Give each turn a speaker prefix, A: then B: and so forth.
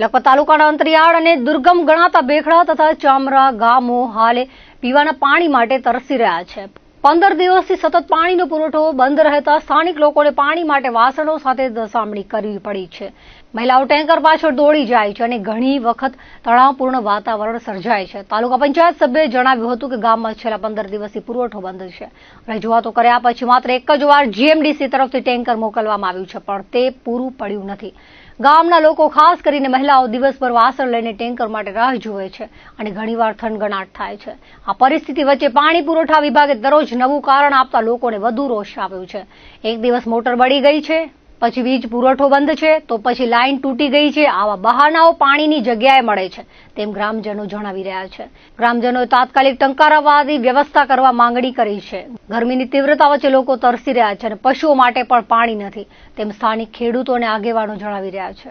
A: લખપત તાલુકાના અંતરિયાળ અને દુર્ગમ ગણાતા બેખડા તથા ચામરા, ગામો હાલે પીવાના પાણી માટે તરસી રહ્યા છે. પંદર દિવસથી સતત પાણીનો પુરવઠો બંધ રહેતા સ્થાનિક લોકોને પાણી માટે વાસણો સાથે દસામણી કરવી પડી છે. મહિલાઓ ટેન્કર પાછળ દોડી જાય છે અને ઘણી વખત તણાવપૂર્ણ વાતાવરણ સર્જાય છે. તાલુકા પંચાયત સભ્યએ જણાવ્યું હતું કે ગામમાં છેલ્લા પંદર દિવસથી પુરવઠો બંધ છે. રજૂઆતો કર્યા પછી માત્ર એક જ વાર જીએમડીસી તરફથી ટેન્કર મોકલવામાં આવ્યું છે, પણ તે પૂરું પડ્યું નથી. ગામના લોકો ખાસ કરીને મહિલાઓ દિવસભર વાસણ લઈને ટેન્કર માટે રાહ જુએ છે અને ઘણીવાર થનગનાટ થાય છે. આ પરિસ્થિતિ વચ્ચે પાણી પુરવઠા વિભાગે દરરોજ નવું કારણ આપતા લોકોને વધુ રોષ આવ્યો છે. એક દિવસ મોટર બળી ગઈ છે, પછી વીજ પુરવઠો બંધ છે, તો પછી લાઇન તૂટી ગઈ છે, આવા બહાનાઓ પાણીની જગ્યાએ મળે છે, તેમ ગ્રામજનો જણાવી રહ્યા છે. ગ્રામજનોએ તાત્કાલિક ટંકારાવાદી વ્યવસ્થા કરવા માંગણી કરી છે. ગરમીની તીવ્રતા વચ્ચે લોકો તરસી રહ્યા છે અને પશુઓ માટે પણ પાણી નથી, તેમ સ્થાનિક ખેડૂતો અને આગેવાનો જણાવી રહ્યા છે.